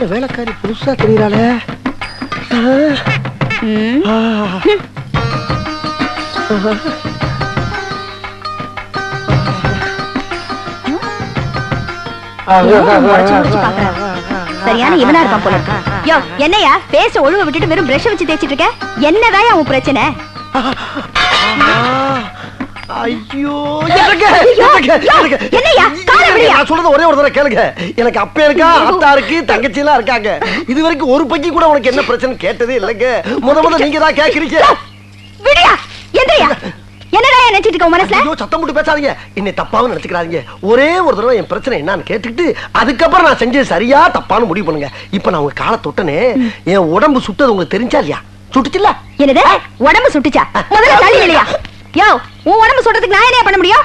இந்த வேலைக்காரி புதுசா தெரியறாளே. சரியான இவனா இருப்பான் போல இருக்கு. யோ என்னையா பேச ஒழுங்க விட்டுட்டு வெறும் பிரஷ் வச்சு தேய்ச்சிட்டு இருக்க என்னதான் உன் பிரச்சனை ஐயோ எனக்கு, நான் சொல்றது ஒரே ஒரு தடவை கேளுங்க. எனக்கு அப்பா இருக்கா அத்தா இருக்கு தங்கச்சி எல்லாம் இருக்காங்க. இது வரைக்கும் ஒரு பைக்கு கூட உனக்கு என்ன பிரச்சனை கேட்டதே இல்லைங்க. முத முத நீங்க தான் கேக்குறீங்க. விடியா எந்திரியா. என்னடா நினைச்சிட்டு இருக்க மனசுல? ஐயோ சத்தம் போட்டு பேசாதீங்க. என்னை தப்பாவும் நினைச்சுக்கிறாதீங்க. ஒரே ஒரு தடவை என் பிரச்சனை என்னன்னு கேட்டுக்கிட்டு அதுக்கப்புறம் நான் செஞ்சது சரியா தப்பான்னு முடிவு பண்ணுங்க. இப்ப நான் உங்க காலை தொட்டனே என் உடம்பு சுட்டது உங்களுக்கு தெரிஞ்சா இல்லையா? சுட்டுச்சுல்ல? என்னது? உடம்பு சுட்டுச்சா? முதல்ல தள்ளி இல்லையா யோ உன் உடம்பு சுடுறதுக்கு நான் என்ன பண்ண முடியும்?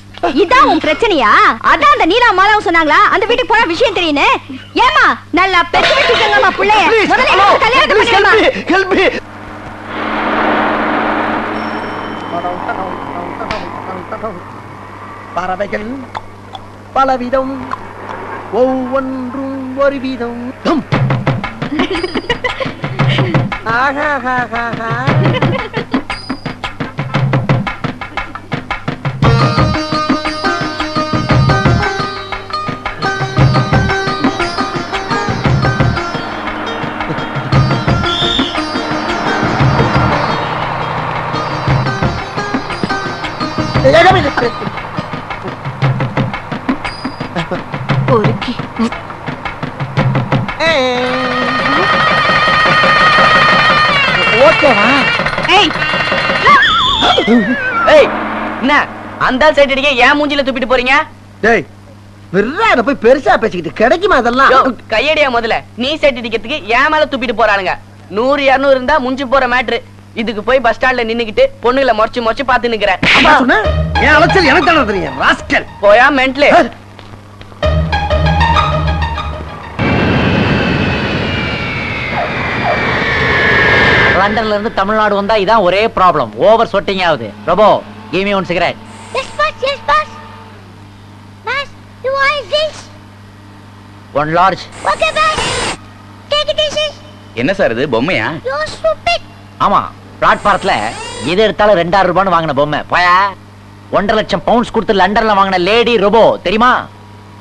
இதான் உன் பிரச்சனையா? அதான் அந்த நீலா மாலாவும் சொன்னாங்களா? அந்த வீட்டுக்கு போனா விஷயம் தெரியுன்னு ஏமா நல்லா பெத்து வச்சுக்கோங்கம்மா புள்ளைய. முதல்ல எனக்கு கல்யாணத்தை பண்ணிடுமா? ஹெல்ப் மீ பறவைகள் பலவிதம் ஒவ்வொன்றும் ஒரு விதம் தம். ஓகேவா ஏய் ஏய் என்ன? அந்த சைடு அடிக்க ஏன் மூஞ்சில துப்பிட்டு போறீங்க? டேய் அத போய் பெருசா பேசிக்கிட்டு கிடைக்குமா அதெல்லாம்? கையடியா முதல்ல. நீ சைடு அடிக்கிறதுக்கு ஏன் மேல துப்பிட்டு போறானுங்க. நூறு இருநூறு இருந்தா முஞ்சி போற மேட்ரு. இதுக்கு போய் பஸ் ஸ்டாண்ட்ல நின்னுக்கிட்டு பொண்ணுகளை முறைச்சு முறைச்சு பாத்து நிக்கிறேன். என் அலைச்சல் எனக்கு தானே தெரியும். ராஸ்கல். போயா மென்ட்லு லண்டன்ல இருந்து தமிழ்நாடு வந்தா இதான் ஒரே ப்ராப்ளம் ஓவர் சொட்டிங் ஆகுது. பிரபோ give me one cigarette Yes, boss. Yes, boss. Boss, you want this? One large Okay, boss. Take it easy. என்ன சார் இது? பொம்மையா? You're stupid. ஆமா. பிளாட்பாரத்துல எது எடுத்தாலும் ரெண்டாயிரம் ரூபான்னு வாங்கின பொம்மை. போயா? ஒன்றரை லட்சம் பவுண்ட்ஸ் கொடுத்து லண்டன்ல வாங்கின லேடி ரோபோ தெரியுமா?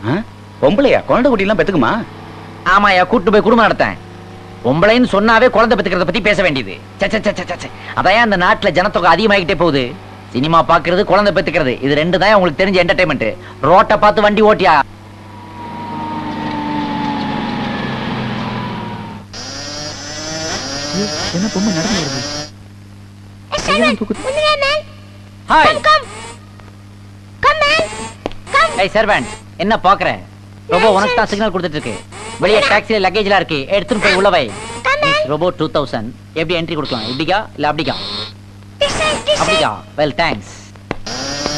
ஆ? பொம்பளையா? குழந்தை குட்டி எல்லாம் பெத்துக்குமா? ஆமாயா கூட்டு போய் குடும்பம் நடத்தேன். பொம்பளைன்னு சொன்னாவே குழந்தை பெத்துக்கிறத பத்தி பேச வேண்டியது. ச்சே, ச்சே, ச்சே, ச்சே, ச்சே. அதான் இந்த நாட்டுல ஜனத்தொகை அதிகமாகிட்டே போகுது. சினிமா பாக்குறது குழந்தை பெத்துக்கிறது. இது ரெண்டு தான் உங்களுக்கு தெரிஞ்ச என்டர்டைன்மெண்ட் ரோட்டை பார்த்து வண்டி ஓட்டியா? Yes, Simon. Undiya, man. Hi Come. Come, man. Come. ஏய் சர்வன்ட் என்ன பாக்குறேன் ரோபோ உனக்கு தான் சிக்னல் கொடுத்துட்டு இருக்கு வெளியே டாக்ஸில லக்கேஜ்லாம் இருக்கு. எடுத்துட்டு போய் உள்ள வை. ரோபோ டூ தௌசண்ட் எப்படி என்ட்ரி கொடுக்கலாம்? இப்படிக்கா? இல்ல side. அப்படிக்கா? வெல் தேங்க்ஸ்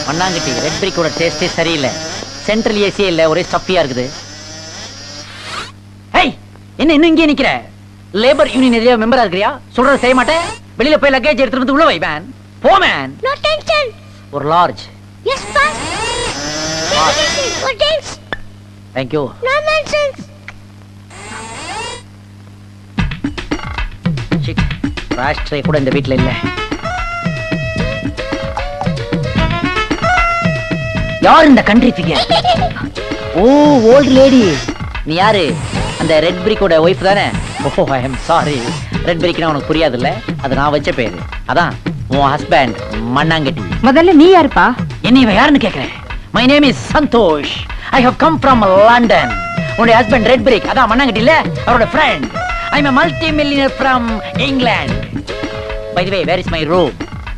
மண்ணாங்கட்டி ரெட் பிரிக்கோட டேஸ்டே சரியில்லை. சென்ட்ரல் ஏசியே இல்ல. ஒரே ஸ்டஃபியா இருக்குது. ஏய் என்ன இன்னும் இங்கே நிக்கிற? லேபர் யூனியன் எதிரே மெம்பரா இருக்கிறியா? சொல்றது செய்ய மாட்டேன். வெளியில போய் லக்கேஜ் எடுத்துட்டு வந்து உள்ள வை மேன் போ மேன் No tension. ஒரு large easy. No dance. Thank you No nonsense. சிக் ராஷ்ட்ரே கூட இந்த வீட்ல இல்ல. யார் இந்த country figure oh old lady நீ யாரு? அந்த ரெட் பிரிக்கோட ஒய்ஃப் தானே? Oh I am sorry red பிரிக்னா உனக்கு புரியாதுல்ல? அது நான் வச்ச பேரு. அதான் உன் ஹஸ்பண்ட் மண்ணாங்கட்டி. முதல்ல நீ யாருப்பா? என்ன இவன் யாருன்னு கேக்குறேன்? My name is Santhosh. I have come from London உன்னுடைய ஹஸ்பண்ட் ரெட் பிரிக் அதான் மண்ணாங்கட்டி இல்ல அவரோட friend I am multi millionaire from England by the way where is my room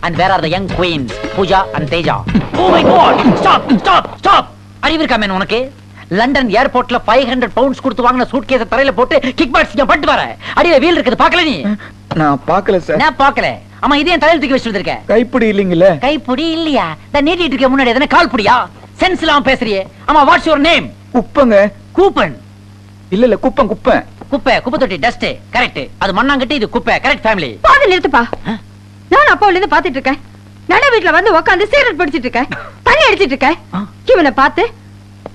and where are the young queens Pooja and Teja oh my God stop stop stop அறிவு இருக்கா man உனக்கு? London ஏர்போர்ட்ல five hundred pounds கொடுத்து வாங்கின suit கேஸ தரையில போட்டு kick box பட்டு வர. அடியில வீல் இருக்குது பார்க்கல நீ? நான் பார்க்கல சார். நான் பார்க்கல. ஆமா இதே தலையில தூக்கி வச்சுட்டு இருக்க கைப்பிடி இல்லைங்கல்ல? கைப்புடி இல்லையா? இந்த நீட்டிட்டு இருக்க முன்னாடி எதனா கால் புடியா சென்ஸ் இல்லாம பேசுறியே. ஆமா வாட்ஸ் யுவர் நேம் குப்பங்க. கூப்பன். இல்ல இல்ல குப்பம் குப்பை குப்பை குப்பை தொட்டி டஸ்ட் கரெக்ட் அது மண்ணாங்கட்டி இது குப்பை. கரெக்ட் ஃபேமிலி பாதி நிறுத்துப்பா. நான் அப்பாவுல இருந்து பாத்துட்டு இருக்கேன். நட வீட்டுல வந்து உட்காந்து சீரட் பிடிச்சிட்டு இருக்கேன். தண்ணி அடிச்சிட்டு இருக்கேன். இவனை பார்த்து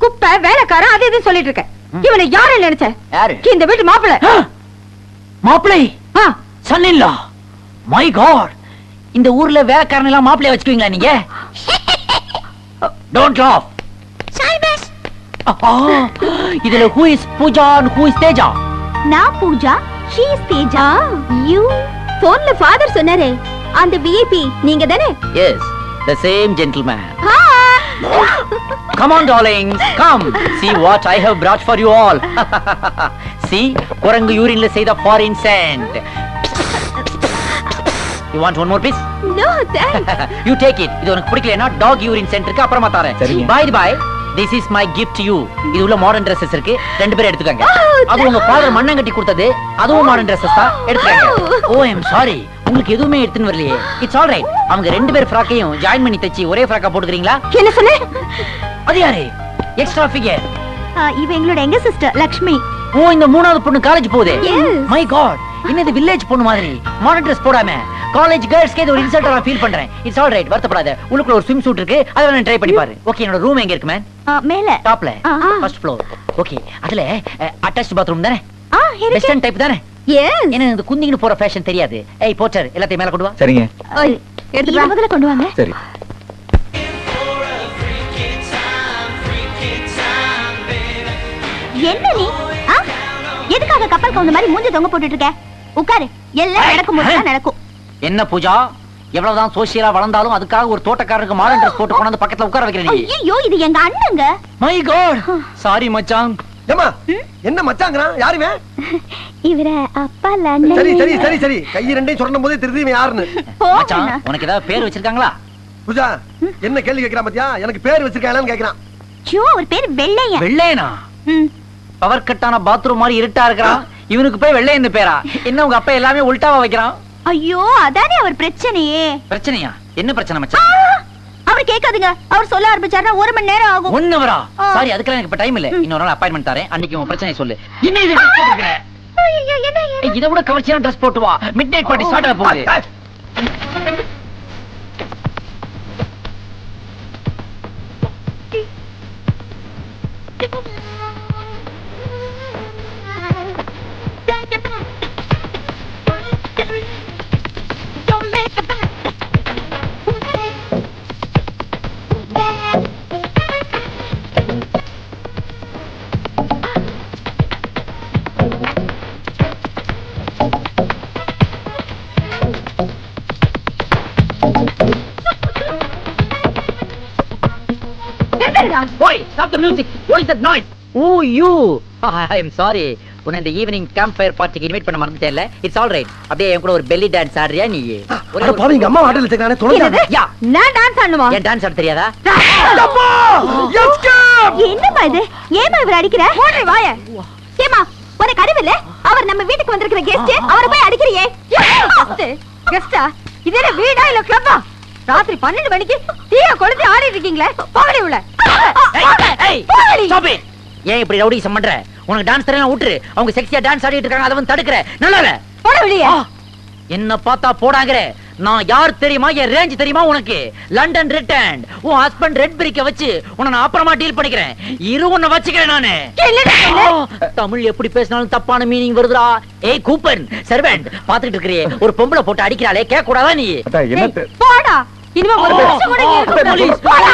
குப்பை வேலைக்காரன் அது இதுன்னு சொல்லிட்டு இருக்கேன். இவனை யாரு நினைச்ச? யாரு? இந்த வீட்டு மாப்பிள்ளை. மாப்பிளை ஆ, சன் இல்ல மை காட் இந்த ஊர்ல வேலைக்காரன் எல்லாம் மாப்பிளைய வச்சுக்குவீங்களா நீங்க? டோன்ட் லாஃப் இதுல who is Pooja who is Teja? நான் Pooja she is Teja. You போன்ல ஃபாதர் சொன்னாரே. அந்த விஐபி நீங்க தானே yes the same gentleman Come on, darlings. Come. See what I have brought for you all. See, குரங்கு யூரின்ல செய்த foreign sand. You want one more piece? No thanks you take it. இது உனக்கு பிடிக்கலனா டாக் யூரின் சென்ட் இருக்கு அப்புறமா தரேன். சரிங்க. The by, this is my gift to you. இது உள்ள மாடர்ன் Dresses இருக்கு. ரெண்டு பேரும் எடுத்துக்கங்க. Oh, அது உங்க ஃாதர் மண்ணங்கட்டி கொடுத்தது. அதுவும் மாடர்ன் Dresses தான். எடுத்துக்கங்க. Oh. Oh, I am sorry. உங்களுக்கு எதுவுமே எடுத்துன்னு வரலையே. It's all right. அவங்க ரெண்டு பேர் ஃப்ராக்கையும் ஜாயின் பண்ணி தச்சு ஒரே ஃப்ராக்கா போட்டுக்கிறீங்களா? என்ன சொன்ன? அது யாரு? Extra figure. இவ எங்களோட எங்க சிஸ்டர் லக்ஷ்மி. ஓ இந்த மூணாவது பொண்ணு காலேஜ் போகுது. மை காட் இன்னது வில்லேஜ் பொண்ணு மாதிரி? மாடர்ன் ட்ரெஸ் போடாம. காலேஜ் கேர்ள்ஸ்க்கே இது ஒரு இன்சல்ட்டா நான் ஃபீல் பண்றேன். இட்ஸ் ஆல் ரைட் வருத்தப்படாத. உள்ளுக்குள்ள ஒரு ஸ்விம் சூட் இருக்கு. அதை வேணா ட்ரை பண்ணி பாரு. ஓகே என்னோட ரூம் எங்க இருக்கு மேன் மேல. டாப்ல. ஃபர்ஸ்ட் ஃப்ளோர் ஓகே அதுல அட்டாச் பாத்ரூம் தானே? ஆ இருக்கு. வெஸ்டர்ன் டைப் தானே? எஸ் எனக்கு இந்த குந்திங்கன்னு போற ஃபேஷன் தெரியாது. ஏய் போச்சர் எல்லாத்தையும் மேல கொண்டு வா. சரிங்க. எடுத்து முதல்ல கொண்டு வாங்க. சரி. என்ன நீ? ஆ? எதுக்காக கப்பல் கவுந்த மாதிரி மூஞ்சி தொங்க போட்டுட்டு இருக்க உட்காரு. எல்லாம் நடக்கும் போது தான் நடக்கும். என்ன பூஜா? எவ்வளவுதான் சோசியலா வளர்ந்தாலும் அதுக்காக ஒரு தோட்டக்காரருக்கு மாடர்ன் ட்ரெஸ் போட்டு கொண்டு வந்து பக்கத்துல உட்கார வைக்கிறேன் நீ. ஐயோ இது எங்க அண்ணங்க? மை காட் சாரி மச்சான். ஏமா என்ன மச்சாங்கிறான்? யாருமே? இவர அப்பா சரி சரி சரி சரி. கை ரெண்டையும் சொன்னும் போதே தெரியுது இவன் யாருன்னு மச்சான் உனக்கு ஏதாவது பேர் வச்சிருக்காங்களா? பூஜா என்ன கேள்வி கேக்குறான் பாத்தியா? எனக்கு பேர் வச்சிருக்காங்களான்னு கேக்குறான் ஐயோ ஒரு பேர் வெள்ளையன்? வெள்ளையனா. பவர் கட்டான பாத்ரூம் மாதிரி இருட்டா இருக்கிறான். இவனுக்கு போய் வெள்ளை இந்த பேரா? என்ன உங்க அப்பா எல்லாமே உல்டாவா வைக்கிறான்? ஐயோ அதானே அவர் பிரச்சனையே. பிரச்சனையா? என்ன பிரச்சனை மச்சான்? அவர் கேட்காதுங்க. அவர் சொல்ல ஆரம்பிச்சாருன்னா ஒரு மணி நேரம் ஆகும். ஒன்னு வரா ஆ. சாரி அதுக்கெல்லாம் எனக்கு இப்ப டைம் இல்ல. இன்னொரு நாள் அப்பாயின்மெண்ட் தரேன். அன்னைக்கு உன் பிரச்சனை சொல்லு. என்ன இது இதை விட கவர்ச்சியான ட்ரெஸ் போட்டு வா. மிட் நைட் பார்ட்டி ஸ்டார்ட் ஆக போகுது. நிறுத்துடா. The music. What is that noise? Oh, you. I am sorry. உன்னை இந்த ஈவினிங் கேம்ப் ஃபயர் பார்ட்டிக்கு இன்வைட் பண்ண மறந்துட்டேன்ல இட்ஸ் ஆல் ரைட் அப்படியே என் கூட ஒரு பெல்லி டான்ஸ் ஆடுறியா நீ? ஒரே பாவி எங்க அம்மா வாட்டல் வச்சிருக்கானே என்னது? தொலைஞ்சாத யா. நான் டான்ஸ் ஆடணுமா? ஏன் டான்ஸ் ஆட தெரியாதா? என்னம்மா இது? ஏமா இவர் அடிக்கிற? ஓடுற வாய. ஏமா உனக்கு அறிவு இல்ல? அவர் நம்ம வீட்டுக்கு வந்திருக்கிற கெஸ்ட் அவரை போய் அடிக்கிறியே. கெஸ்டா இது என்ன வீடா இல்ல கிளப்பா ராத்திரி பன்னெண்டு மணிக்கு தீய கொளுத்தி ஆடிட்டு இருக்கீங்களே? போகடி உள்ள. ஏன் இப்படி ரவுடிசம் பண்ற? உனக்கு டான்ஸ் தெரியல விட்டுரு அவங்க செக்ஸியா டான்ஸ் ஆடிட்டு இருக்காங்க அதை வந்து தடுக்கிற. நல்லா இல்ல? போட வெளியே. என்ன பார்த்தா போடாங்கற. நான் யார் தெரியுமா? என் ரேஞ்ச் தெரியுமா உனக்கு? லண்டன் ரிட்டர்ன் உன் ஹஸ்பண்ட் ரெட் பிரிக்க வச்சு உன்னை நான் அப்புறமா டீல் பண்ணிக்கிறேன். இரு உன்னை வச்சுக்கிறேன் நானு. தமிழ் எப்படி பேசினாலும் தப்பான மீனிங் வருதுடா. ஏய் கூப்பன் சர்வெண்ட் பாத்துக்கிட்டு இருக்கிறியே. ஒரு பொம்பளை போட்டு அடிக்கிறாளே கேட்க கூடாதா நீ போடா. இனிமே ஒரு நிமிஷம் கூட இங்க இருக்க கூடாது. police, போடா.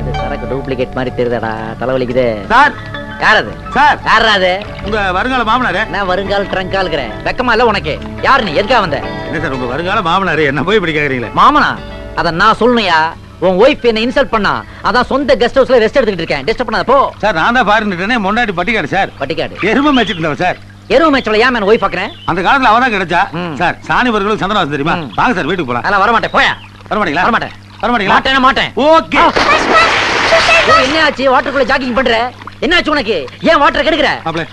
இது சரக்கு டூப்ளிகேட் மாதிரி தெரியுதாடா? தலைவலிக்குது சார். யார் அது? சார். யாரா அது? உங்க வருங்கால மாமனாரு? நான் வருங்கால் ட்ரங்காலுக்கிறேன் வெக்கமா இல்ல உனக்கு? யாரு நீ? எதுக்கா வந்த? என்ன சார் உங்க வருங்கால மாமனாரு? என்ன போய் இப்படி கேக்குறீங்களே? மாமனா அத நான் சொல்லணும்யா. உன் ஒய்ஃப் என்ன இன்சல்ட் பண்ணா அதான் சொந்த கெஸ்ட் ஹவுஸ்ல ரெஸ்ட் எடுத்துக்கிட்டு இருக்கேன். டிஸ்டர்ப் பண்ணாத போ. சார் நான் தான் பாருந்துட்டேனே முன்னாடி பட்டிக்காடு சார். பட்டிக்காடு. எருமை மேய்ச்சிட்டு இருந்தவன் சார். எருவு மேட்ச்ல ஏன் மேன் ஒய்ஃப் பாக்குறேன் அந்த காலத்துல தான் கிடைச்சா. சார் சாணி சந்திரவாசம் தெரியுமா. வாங்க சார் வீட்டுக்கு போலாம். அதெல்லாம் வரமாட்டேன் போயா. வரமாட்டீங்களா? வரமாட்டேன். வரமாட்டீங்களா? மாட்டேன் மாட்டேன். ஓகே. ஓ, என்ன ஆச்சு வாட்டருக்குள்ள ஜாக்கிங் பண்ற? என்ன ஆச்சு உனக்கு? ஏன் வாட்டர் கெடுக்கிற? மாப்ள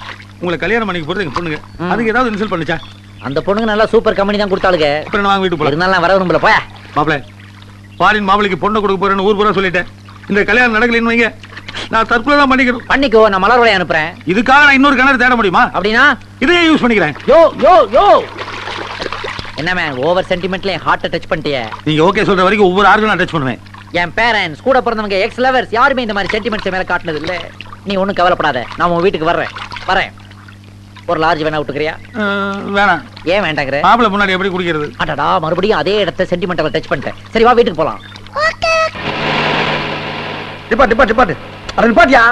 உங்களை கல்யாணம் பண்ணிக்க போறது எங்க பொண்ணுங்க? அதுக்கு ஏதாவது இன்சல்ட் பண்ணுச்சா? அந்த பொண்ணுங்க நல்லா சூப்பர் கம்பெனி தான் கொடுத்தாளுங்க. அப்புறம் நான் வாங்க வீட்டுக்கு போலாம்? இருந்தாலும் நான் வர விரும்பல போயா. மாப்பிள பாரின் மாப்பிளைக்கு பொண்ணை கொடுக்க போறேன்னு ஊர் பூரா சொல்லிட்டேன். இந்த கல்யாணம் நடக்கலைன்னு வைங்க. நான் தற்கொலை தான் பண்ணிக்கோ நான் மலர் வளையம் அனுப்புறேன். இதுக்காக நான் இன்னொரு கிணறு தேட முடியுமா? அப்படின்னா? இதையே யூஸ் பண்ணிக்கிறேன். யோ யோ யோ! என்ன மேன் ஓவர் சென்டிமெண்ட்ல என் ஹார்ட்டை டச் பண்ணிட்டியே? நீங்க ஓகே சொல்ற வரைக்கும் ஒவ்வொரு ஆர்க்கும் நான் டச் பண்ணுவேன். என் பேரண்ட்ஸ் கூட பிறந்தவங்க எக்ஸ் லவர்ஸ் யாருமே இந்த மாதிரி சென்டிமெண்ட்ஸ் மேல காட்டினது இல்ல. நீ ஒண்ணும் கவலைப்படாத. நான் உன் வீட்டுக்கு வர்றேன். வரேன். ஒரு லார்ஜ் வேணா விட்டுக்கிறியா? வேணாம். ஏன் வேண்டாங்கிற? மாப்பிளை முன்னாடி எப்படி குடிக்கிறது? அடடா மறுபடியும் அதே இடத்த சென்டிமெண்டல் டச் பண்ணிட்டேன். சரி வா வீட்டுக்கு போலாம். டிப்பாட் டிப்பாட் டிப்பாட் அட பாத்தியா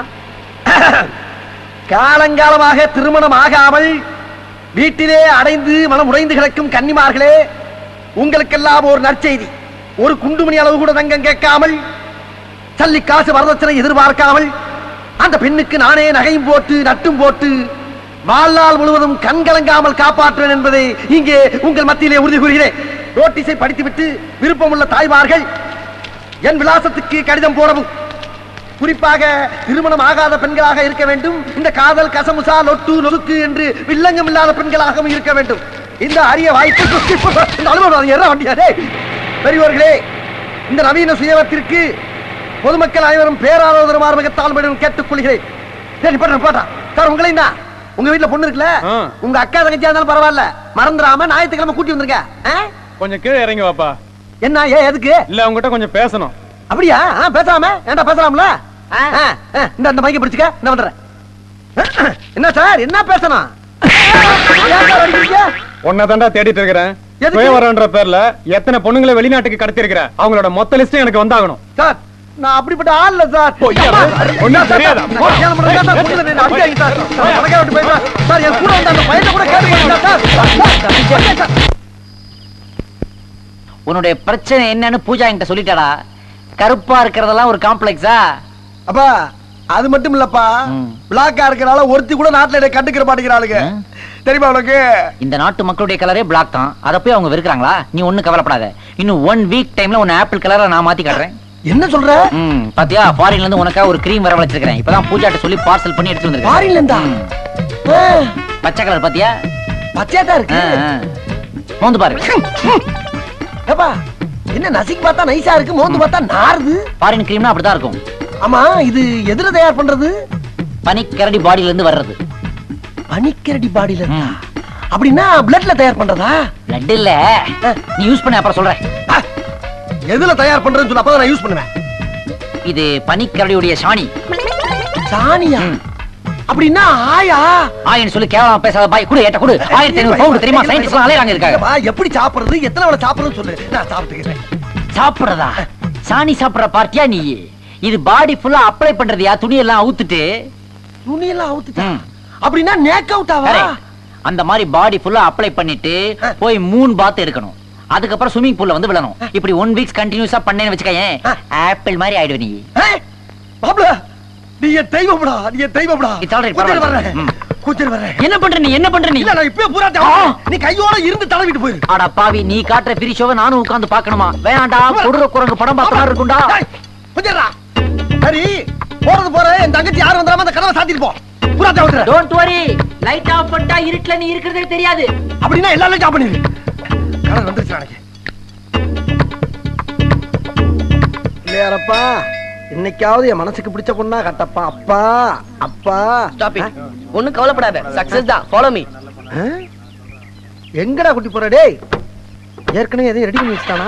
காலங்காலமாக திருமணம் ஆகாமல் வீட்டிலே அடைந்து மனம் உடைந்து கிடக்கும் கன்னிமார்களே உங்களுக்கெல்லாம் ஒரு நற்செய்தி. ஒரு குண்டுமணி அளவு கூட தங்கம் கேட்காமல் சல்லி காசு வரதட்சணை எதிர்பார்க்காமல் அந்த பெண்ணுக்கு நானே நகையும் போட்டு நட்டும் போட்டு வாழ்நாள் முழுவதும் கண்கலங்காமல் காப்பாற்றுவேன் என்பதை இங்கே உங்கள் மத்தியிலே உறுதி கூறுகிறேன். நோட்டீஸை படித்துவிட்டு விருப்பமுள்ள தாய்மார்கள் என் விலாசத்துக்கு கடிதம் போடவும். குறிப்பாக திருமணம் ஆகாத பெண்களாக இருக்க வேண்டும். இந்த காதல் கசமுசா லொட்டு நொறுக்கு என்று வில்லங்கம் இல்லாத பெண்களாகவும் இருக்க வேண்டும். இந்த அரிய வாய்ப்பு பெரியவர்களே இந்த நவீன சுயவத்திற்கு பொதுமக்கள் அனைவரும் பேராதரவு மிக தாழ்மையுடன் கேட்டுக் கொள்கிறேன் சரி பண்றேன் போட்டா. சார் உங்களை தான் உங்க வீட்டுல பொண்ணு இருக்குல்ல. உங்க அக்கா தங்கச்சியா இருந்தாலும் பரவாயில்ல. மறந்துடாம ஞாயிற்றுக்கிழமை கூட்டி வந்திருக்க. ஆ? கொஞ்சம் கீழே இறங்கி வாப்பா. என்ன ஏன் எதுக்கு? இல்ல உங்ககிட்ட கொஞ்சம் பேசணும். அப்படியா? பேசாம. ஏன்டா பேசலாம்ல? இந்த இந்த மைக்க பிடிச்சுக்க. இந்த வந்துடுறேன். என்ன சார்? என்ன பேசணும்? ஏன் சார் அடிக்கிறீங்க? உன்னை தாண்டா தேடிட்டு இருக்கிறேன்? சுயவரன்ற பேர்ல எத்தனை பொண்ணுங்களை வெளிநாட்டுக்கு கடத்தி இருக்கிற அவங்களோட மொத்த லிஸ்ட் எனக்கு வந்தாகணும். சார் நான் அப்படிப்பட்ட ஆள் இல்ல சார். சார், தெரியாதா? சார், நான் என் கூட வந்த அந்த பையனை கூட கேட்டு சார். உன்னுடைய பிரச்சனை என்னன்னு பூஜா என்கிட்ட சொல்லிட்டாடா. கருப்பா இருக்கிறதெல்லாம் ஒரு காம்ப்ளெக்ஸா? அப்பா அது மட்டும் இல்லப்பா. பிளாக்கா இருக்கறனால ஒருத்தி கூட நாட்டுல என்னை கண்டுக்கிற மாட்டேங்கிறாளுங்க. தெரியுமா உனக்கு? இந்த நாட்டு மக்களுடைய கலரே பிளாக் தான். அதை போய் அவங்க வெறுக்கிறாங்களா? நீ ஒண்ணும் கவலைப்படாத. இன்னும் ஒன் வீக் டைம்ல உன்னை ஆப்பிள் கலரா நான் மாத்தி காட்டுறேன். என்ன சொல்ற? பாத்தியா? ஃபாரின்ல இருந்து உனக்கா ஒரு க்ரீம் வர வச்சிருக்கேன் இப்பதான் பூஜாட்ட சொல்லி பார்சல் பண்ணி எடுத்து வந்திருக்கேன். ஃபாரின்ல இருந்தா? பச்சை கலர் பாத்தியா? பச்சையா தான் இருக்கு. மோந்து பாரு. ஏப்பா என்ன நசிக்கு பார்த்தா நைஸா இருக்கு மோந்து பார்த்தா நாறுது. ஃபாரின் க்ரீம்னா அப்படிதான் இருக்கும். ஆமா இது எதுல தயார் பண்றது? பனிக்கரடி பாடியில இருந்து வர்றது. பனிக்கரடி பாடியில இருந்தா. அப்படின்னா பிளட்ல தயார் பண்றதா? லட்டு இல்ல. நீ யூஸ் பண்ண அப்புறம் சொல்றேன். எதுல தயார் பண்றதுன்னு சொல்ல அப்பதான் நான் யூஸ் பண்ணுவேன். இது பனிக்கரடியுடைய சாணி. சாணியா. அப்படின்னா ஆயா? ஆயின்னு சொல்லி கேவலமா பேசாத பாய். குடு ஏட்ட குடு. ஆயிரத்தி ஐநூறு பவுண்ட் தெரியுமா? சயின்டிஸ்ட் அலையறாங்க இருக்காங்க எப்படி சாப்பிடுறது? எத்தனை வேளை சாப்பிடுறதுன்னு சொல்லு. நான் சாப்பிட்டுக்கிறேன். சாப்பிடுறதா? சாணி சாப்பிடுற பார்ட்டியா நீ? இது பாடி ஃபுல்லா அப்ளை பண்றதுயா? துணி எல்லாம் அவுத்துட்டு. துணியெல்லாம் அவுத்துட்டா. அப்படின்னா நேக் அவுட்டாவா correct. அந்த மாதிரி பாடி ஃபுல்லா அப்ளை பண்ணிட்டு. போய் மூணு பாத் எடுக்கணும். அதுக்கப்புறம் ஸ்விமிங் பூல்ல வந்து விழணும். இப்படி ஒன் வீக்ஸ் கண்டினியூஸா பண்ணேன்னு வச்சுக்கயேன். ஆப்பிள் மாதிரி ஆயிடுவ நீ. பாப்ல நீ என் தெய்வம்டா நீ என் தெய்வம்டா. Right, கூட்டிட்டு பரவாயில்ல. வர்றேன். ம். கூட்டிட்டு வர்றேன். என்ன பண்ற நீ? என்ன பண்ற நீ? இல்ல நான் இப்பவே பூரா. நீ கையோட இருந்து தடவிட்டு போயிரு. அட பாவி நீ காட்டுற பிரி ஷோவை நானும் உட்கார்ந்து பார்க்கணுமா? வேணாண்டா கொடுற குரங்கு படம் பார்த்த இருக்கும்டா. டேய், கொஞ்சம் இருடா. சரி போறது போற என் தங்கச்சி யாரும் வந்துடாம அந்த கதவை சாத்திட்டு போ. பூரா விட்டுறேன் டோன்ட் வரி லைட் ஆஃப் பண்ணிட்டா இருட்டுல நீ இருக்கிறதே தெரியாது. அப்படின்னா எல்லாரும் ஜாப் பண்ணிரு. கடன் வந்துருச்சு எனக்கு இல்லையாரப்பா இன்னைக்காவது என் மனசுக்கு பிடிச்ச பொண்ணா கட்டப்பா. அப்பா அப்பா. ஸ்டாப் இட் ஒண்ணும் கவலைப்படாத. சக்சஸ் தான். Follow me? எங்கடா குட்டி போற டேய்? ஏற்கனவே எதையும் ரெடி பண்ணி வச்சுட்டானா?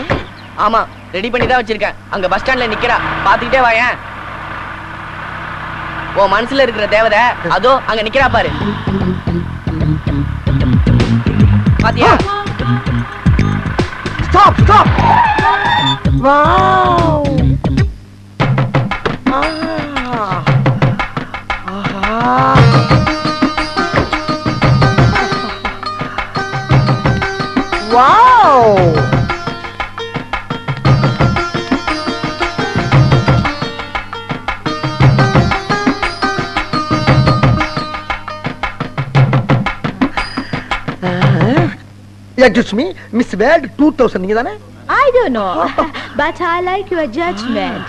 ஆமா ரெடி பண்ணி தான் வச்சிருக்கேன். அங்க பஸ் ஸ்டாண்ட்ல நிக்கிறா. பாத்துக்கிட்டே வாயேன். உன் மனசுல இருக்கிற தேவதை அதோ அங்க நிக்கிறா பாரு. பாத்தியா? Stop stop wow adjust me miss world two thousand நீங்க தானே? I don't know but I like your judgement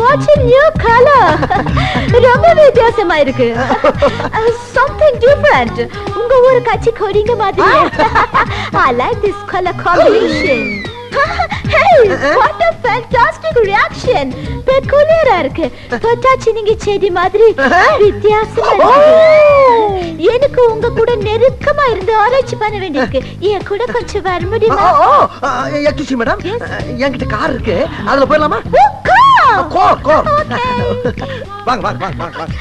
watch in new colour ரொம்ப வித்தியாசமா இருக்கு. Uh, சம்திங் டிஃபரண்ட் உங்க ஊர் கட்சி கொடிங்க மாதிரி. I like this colour combination Hey, what a fantastic reaction! பெக்குலியரா இருக்கு தொட்டாச்சி நீங்க செடி மாதிரி வித்தியாசமா எனக்கு உங்க கூட நெருக்கமா இருந்து ஆராய்ச்சி பண்ண வேண்டியிருக்கு என் கூட கொஞ்சம் வர முடியுமா எக்ஸ்கூசி மேடம். என்கிட்ட கார் இருக்கு அதுல போயிடலாமா come! கோர். வாங்க வாங்க வாங்க வாங்க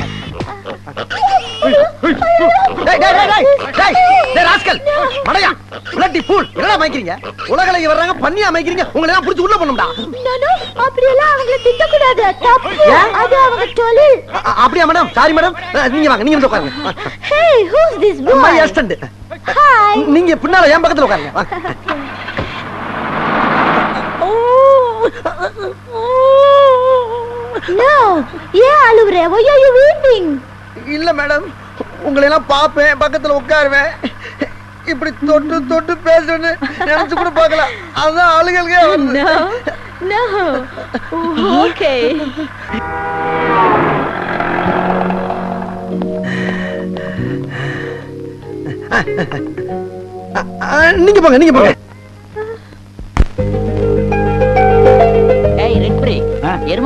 உலகலைக்கு வர்றாங்க பண்ணி அமைக்கிறீங்க உங்களை எல்லாம் புடிச்சு உள்ள பண்ணும்டா நானு அப்படியெல்லாம் அவங்கள திட்டக்கூடாது. தப்பு ஏன்? அது அவங்க தொழில். அ- அ- அப்படியா மேடம்? Sorry madam. நீங்க வாங்க நீங்க வந்து உட்காருங்க. Hey who's this my boy assistant hi நீங்க பின்னால என் பக்கத்துல உட்காருங்க. நோ ஏன் அழுவுற? Why are you weeping? இல்ல மேடம். உங்களை எல்லாம் பாப்பேன் பக்கத்துல உட்காருவேன். இப்படி தொட்டு தொட்டு பேசுன்னு நினைச்சு கூட பார்க்கல. அதான் ஆளுகளுக்கே no. Okay. ஆ, நீங்க போங்க நீங்க போங்க.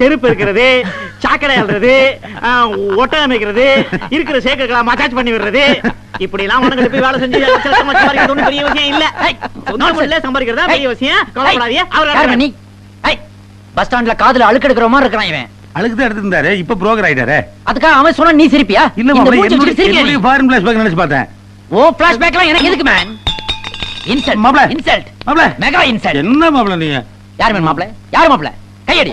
தெருப்பு இருக்கிறது சாக்கடை அல்றது ஒட்டகம் வைக்கிறது இருக்கிற சேக்கெல்லாம் மசாஜ் பண்ணி விடுறது. இப்படி எல்லாம் உனக்கு போய் வேலை செஞ்சு சம்பாதிக்கிறது பெரிய விஷயம் இல்ல. முறையில சம்பாதிக்கிறதா பெரிய விஷயம்? அவர் நீ? பஸ் ஸ்டாண்ட்ல காதுல அழுக்கு எடுக்கிற மாதிரி இருக்கிறான் இவன். அழுக்கு தான் எடுத்திருந்தாரு இப்ப புரோக்கர் ஆயிட்டாரு. அதுக்காக அவன் சொன்னா நீ சிரிப்பியா? இல்ல என்னுடைய நீ? ஃபாரின் பிளாஸ் பேக் நினைச்சு பார்த்தேன். ஓ பிளாஷ்பேக்லாம் எனக்கு எதுக்கு மேன் இன்சல்ட் மாப்ள. இன்சல்ட் மாப்பிள்ள மெகா இன்சல்ட் என்ன மாப்பிள்ள நீங்க? யார் மேன் மாப்ள யார் மாப்ள கையடி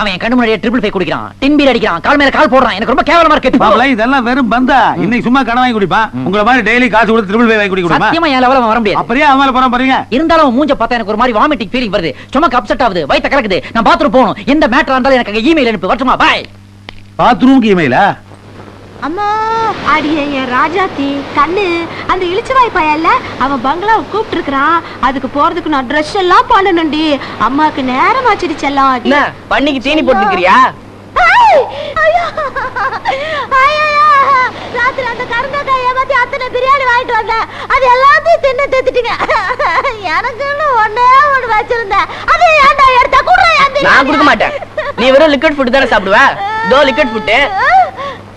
அவன் என் கண்ணு முன்னாடியே ட்ரிபிள் ஃபை குடிக்கிறான். டின் பீர் அடிக்கிறான். கால் மேல கால் போடுறான். எனக்கு ரொம்ப கேவலமா இருக்கு. மாப்பிள்ள இதெல்லாம் வெறும் பந்தா. இன்னைக்கு சும்மா கடன் வாங்கி குடிப்பான் உங்களை மாதிரி டெய்லி காசு கொடுத்து ட்ரிபிள் பை வாங்கி குடிக்கணுமா சத்தியமா என் லெவல வர முடியாது. அப்படியே அவன் மேல போறான் பாருங்க. இருந்தாலும் மூஞ்ச பார்த்தா எனக்கு ஒரு மாதிரி வாமிட்டிங் ஃபீலிங் வருது. சும்மா அப்செட் ஆகுது. வயித்த கலக்குது. நான் பாத்ரூம் போகணும். எந்த மேட்டரா இருந்தாலும் எனக்கு இமெயில் அனுப்பு. வரட்டுமா? பாய் பாத்ரூமுக்கு இமெயிலா அம்மா அடியே என் ராஜாத்தி கண்ணு அந்த இளிச்சவாய் பையன்ல அவன் பங்களாவை கூப்பிட்டு இருக்கிறான் அதுக்கு போறதுக்கு நான் ட்ரெஸ் எல்லாம் பண்ணணும்டி அம்மாக்கு நேரம் ஆச்சிடுச்செல்லாம் என்ன பண்ணிக்கு தீனி போட்டுக்கிறியா? ராத்திரி அந்த கருந்தக்காய் ஏமாத்தி அத்தனை பிரியாணி வாங்கிட்டு வந்தேன். அது எல்லாத்தையும் தின்னு தித்துட்டீங்க. எனக்குன்னு ஒண்ணே ஒண்ணு வச்சிருந்தேன். அது ஏன்டா எடுத்தா? கூட நான் கொடுக்க மாட்டேன். நீ வெறும் லிக்விட் ஃபுட் தானே சாப்பிடுவ? தோ லிக்விட் ஃபுட்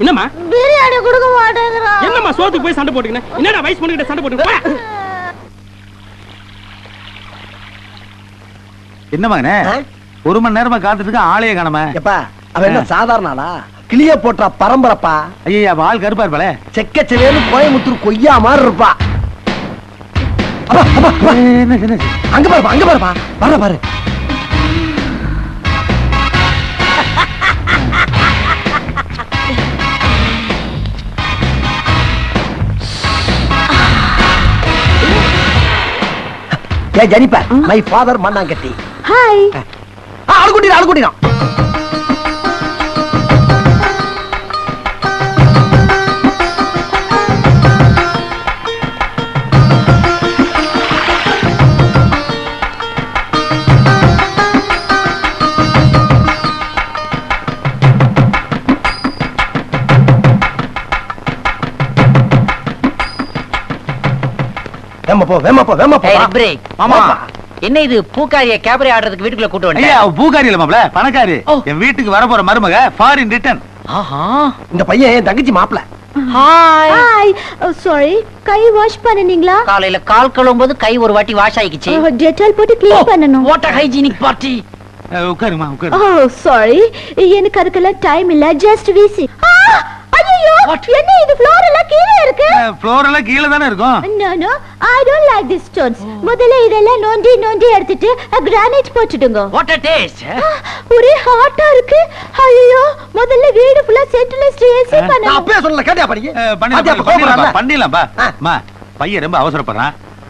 என்னம்மா? பிரியாணி கொடுக்க மாட்டேங்கிறான். என்னம்மா சோத்துக்கு போய் சண்டை போட்டுக்கின? என்னடா வயசு பொண்ணுகிட்ட சண்டை போட்டுக்கின? என்ன மகனே? ஆ? ஒரு மணி நேரமா காத்துட்டு இருக்க ஆளையே காணாம. எப்பா அவன் என்ன சாதாரண ஆளா? கிளிய போட்டா பரம்பரப்பா? ஐயா ஆள் கருப்பா இருப்பாளே. செக்கச்சிலேன்னு கோயம்புத்தூர் கொய்யா மாதிரி இருப்பா. அங்க பாருப்பா அங்க பாருப்பா. வர பாரு. ஜனிப்பர் மை ஃபாதர் மண்ணாங்கட்டி. ஹாய் ஆளு கூட்டிடு ஆளு வேமா போ வேமா போ வேமா போ Break. மாமா என்ன இது பூக்காரிய கேபரே ஆடுறதுக்கு வீட்டுக்குள்ள கூட்டு ஐயா வந்தேன் அவ பூக்காரி இல்ல மாப்ள பணக்காரி. என் வீட்டுக்கு வர போற மருமக ஃபாரின் ரிட்டர்ன் ஆஹா. இந்த பையன் என் தங்கச்சி மாப்பிள ஹாய் ஹாய் சாரி கை வாஷ் பண்ணனீங்களா? காலையில கால் கழுவும்போது கை ஒரு வாட்டி வாஷ் ஆயிக்கிச்சு. டெட்டால் போட்டு க்ளீன் பண்ணனும் வாட் ஹைஜீனிக் பார்ட்டி உட்காருமா உட்காரு. ஓ சாரி எனக்கு அதுக்கெல்லாம் டைம் இல்ல. ஜஸ்ட் வீசி. ஐயோ என்ன இது ஃப்ளோர் எல்லாம் கீழே இருக்கு? ஃப்ளோர் எல்லாம் கீழே தானே இருக்கும்? No no I don't like this stones முதல்ல இதெல்லாம் நோண்டி நோண்டி எடுத்துட்டு கிரானைட் போட்டுடுங்க. வாட் அ டேஸ்ட் ஒரே ஹாட்டா இருக்கு. ஐயோ முதல்ல வீடு ஃபுல்லா சென்ட்ரலைஸ்ட் ஏசி நான் பண்ணனும் அப்பவே சொல்லல கேட்டியா அஹ், பண்ணிடலாம், பண்ணிடலாம்ப்பா அம்மா பையன் ரொம்ப அவசரப்படுறான்.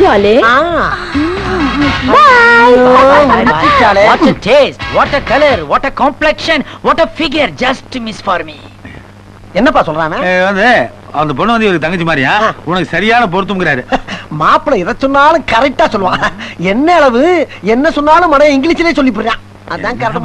jolly What a taste, what a color, what a complexion, what a figure, just miss for me. என்னப்பா சொல்றான் வந்து அந்த பொண்ணு வந்து இவருக்கு தங்கச்சி மாதிரியா? உனக்கு சரியான பொருத்தம்ங்கிறாரு. மாப்பிள்ளை எதை சொன்னாலும் கரெக்டா சொல்லுவான். என்ன அளவு என்ன சொன்னாலும் மன இங்கிலீஷ்லயே சொல்லி போடுறான் அதான் கரெக்ட்